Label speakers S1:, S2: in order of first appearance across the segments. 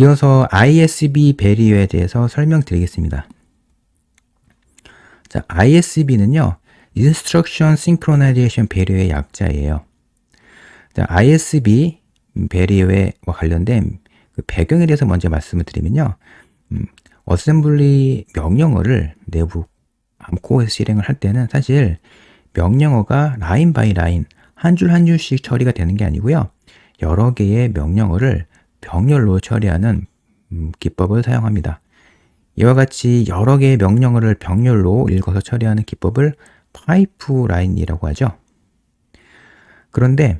S1: 이어서 ISB 베리어에 대해서 설명드리겠습니다. 자, ISB는요, Instruction Synchronization Barrier의 약자예요. 자, ISB 베리어와 관련된 그 배경에 대해서 먼저 말씀을 드리면요. 음, 어셈블리 명령어를 내부 암코에서 실행을 할 때는 사실 명령어가 라인 바이 라인 한 줄 한 줄씩 처리가 되는 게 아니고요. 여러 개의 명령어를 병렬로 처리하는 음, 기법을 사용합니다. 이와 같이 여러 개의 명령어를 병렬로 읽어서 처리하는 기법을 파이프라인이라고 하죠. 그런데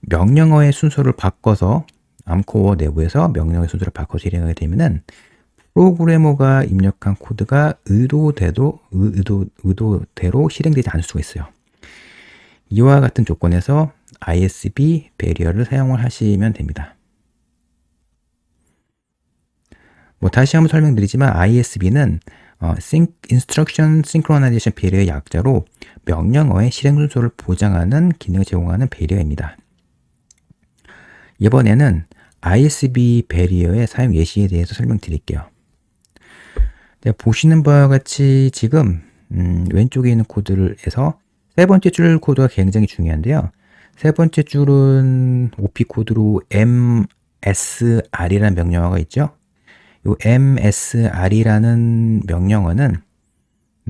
S1: 명령어의 순서를 바꿔서 암코어 내부에서 명령어의 순서를 바꿔서 실행하게 되면은 프로그래머가 입력한 코드가 의도대로 의도 의도대로 실행되지 않을 수가 있어요. 이와 같은 조건에서 ISB 베리어를 사용을 하시면 됩니다. 뭐 다시 한번 설명드리지만 ISB는 어, Instruction Synchronization 배리어의 약자로 명령어의 실행 순서를 보장하는 기능을 제공하는 배리어입니다. 이번에는 ISB 배리어의 사용 예시에 대해서 설명드릴게요. 네, 보시는 바와 같이 지금 음, 왼쪽에 있는 코드를해서 세 번째 줄 코드가 굉장히 중요한데요. 세 번째 줄은 OP 코드로 MSR이라는 명령어가 있죠. 이 MSR이라는 명령어는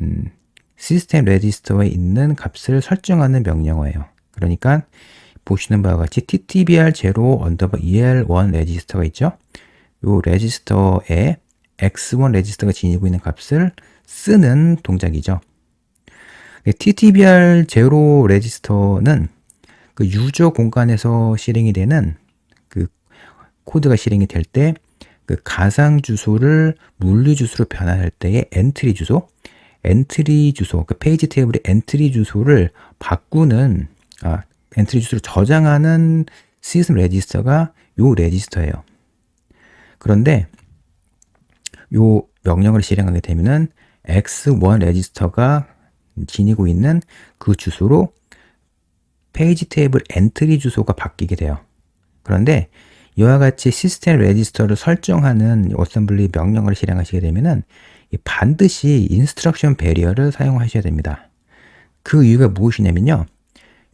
S1: 음, 시스템 레지스터에 있는 값을 설정하는 명령어예요. 그러니까 보시는 바와 같이 ttbr0 언더바 el1 레지스터가 있죠. 이 레지스터에 x1 레지스터가 지니고 있는 값을 쓰는 동작이죠. ttbr0 레지스터는 그 유저 공간에서 실행이 되는 그 코드가 실행이 될 때 그 가상 주소를 물리 주소로 변환할 때의 엔트리 주소, 엔트리 주소, 그 페이지 테이블의 엔트리 주소를 바꾸는 아, 엔트리 주소를 저장하는 시스템 레지스터가 요 레지스터예요. 그런데 요 명령을 실행하게 되면은 x1 레지스터가 지니고 있는 그 주소로 페이지 테이블 엔트리 주소가 바뀌게 돼요. 그런데 이와 같이 시스템 레지스터를 설정하는 어셈블리 명령을 실행하시게 되면은 반드시 인스트럭션 베리어를 사용하셔야 됩니다. 그 이유가 무엇이냐면요.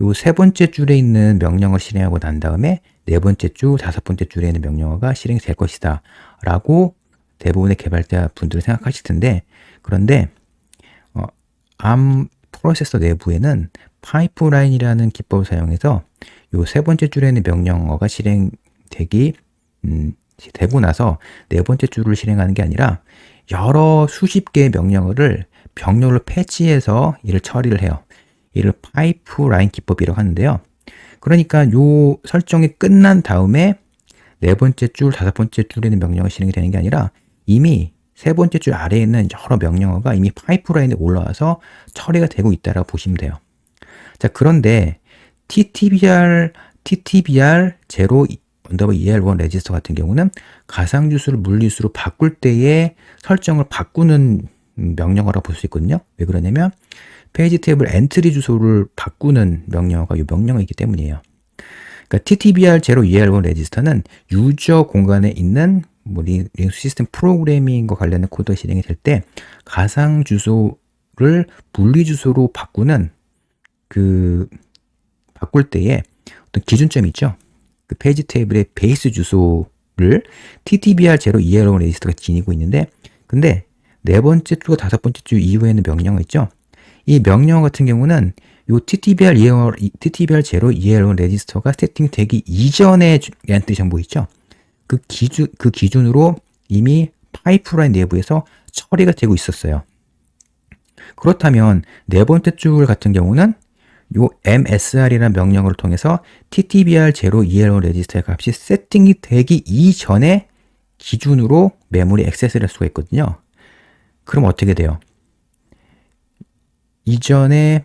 S1: 요 세 번째 줄에 있는 명령을 실행하고 난 다음에 네 번째 줄, 다섯 번째 줄에 있는 명령어가 실행될 것이다. 라고 대부분의 개발자 분들은 생각하실 텐데, 그런데, 어, 암 프로세서 내부에는 파이프라인이라는 기법을 사용해서 요 세 번째 줄에 있는 명령어가 실행 되기 음, 되고 나서 네 번째 줄을 실행하는 게 아니라 여러 수십 개의 명령어를 병렬로 패치해서 이를 처리를 해요. 이를 파이프라인 기법이라고 하는데요. 그러니까 요 설정이 끝난 다음에 네 번째 줄, 다섯 번째 줄에 있는 명령어 실행이 되는 게 아니라 이미 세 번째 줄 아래에 있는 여러 명령어가 이미 파이프라인에 올라와서 처리가 되고 있다라고 보시면 돼요. 자, 그런데 TTBR, TTBR 제로 언더바 ER1 레지스터 같은 경우는 가상주수를 물리수로 바꿀 때의 설정을 바꾸는 명령어라고 볼수 있거든요. 왜 그러냐면 페이지 테이블 엔트리 주소를 바꾸는 명령어가 이 명령어이기 때문이에요. 그러니까 TTBR0 ER1 레지스터는 유저 공간에 있는 뭐 리눅스 시스템 프로그래밍과 관련된 코드가 실행이 될 때 가상 주소를 분리 주소로 바꾸는 그 바꿀 때에 어떤 기준점이 있죠. 그 페이지 테이블의 베이스 주소를 ttbr0 ELO 레지스터가 지니고 있는데 근데 네 번째 줄과 다섯 번째 줄 이후에는 명령어 있죠. 이 명령어 같은 경우는 요 ttbr EL, ttbr0 ELO 레지스터가 세팅되기 이전에 엔트리 정보 있죠. 그 기준 그 기준으로 이미 파이프라인 내부에서 처리가 되고 있었어요. 그렇다면 네 번째 줄 같은 경우는 요 MSR이라는 명령어를 통해서 TTBR0 ELO 레지스터의 값이 세팅이 되기 이전에 기준으로 메모리 액세스를 할 수가 있거든요. 그럼 어떻게 돼요? 이전에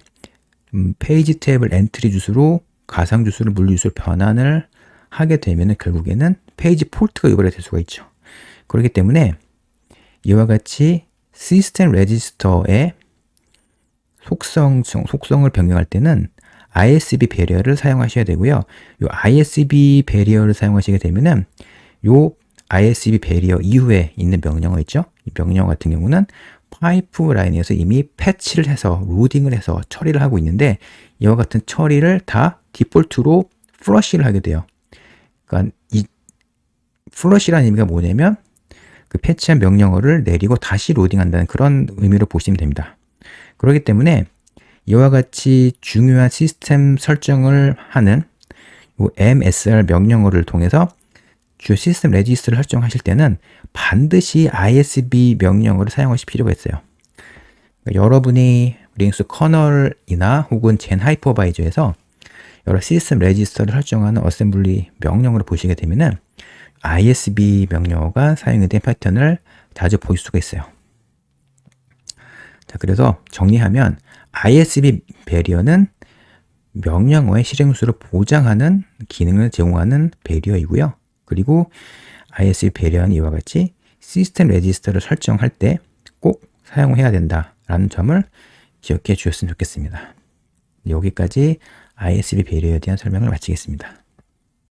S1: 음, 페이지 테이블 엔트리 주소로 가상 주소를 물리 주소로 변환을 하게 되면 결국에는 페이지 폴트가 유발이 될 수가 있죠. 그렇기 때문에 이와 같이 시스템 레지스터에 속성, 속성을 변경할 때는 ISB 배리어를 사용하셔야 되고요. 요 ISB 배리어를 사용하시게 되면은 요 ISB 베리어 이후에 있는 명령어 있죠? 이 명령어 같은 경우는 파이프라인에서 이미 패치를 해서 로딩을 해서 처리를 하고 있는데 이와 같은 처리를 다 디폴트로 플러시를 하게 돼요. 그러니까 이 플러시라는 의미가 뭐냐면 그 패치한 명령어를 내리고 다시 로딩한다는 그런 의미로 보시면 됩니다. 그렇기 때문에 이와 같이 중요한 시스템 설정을 하는 요 MSR 명령어를 통해서 주요 시스템 레지스트를 설정하실 때는 반드시 ISB 명령어를 사용하실 필요가 있어요. 그러니까 여러분이 리눅스 커널이나 혹은 젠 하이퍼바이저에서 여러 시스템 레지스터를 설정하는 어셈블리 명령어를 보시게 되면은 ISB 명령어가 사용이 된 패턴을 자주 보실 수가 있어요. 자, 그래서 정리하면 ISB 베리어는 명령어의 실행 수를 보장하는 기능을 제공하는 베리어이고요. 그리고 ISB 베리어는 이와 같이 시스템 레지스터를 설정할 때 꼭 사용해야 된다라는 점을 기억해 주셨으면 좋겠습니다. 여기까지 ISB 베리어에 대한 설명을 마치겠습니다.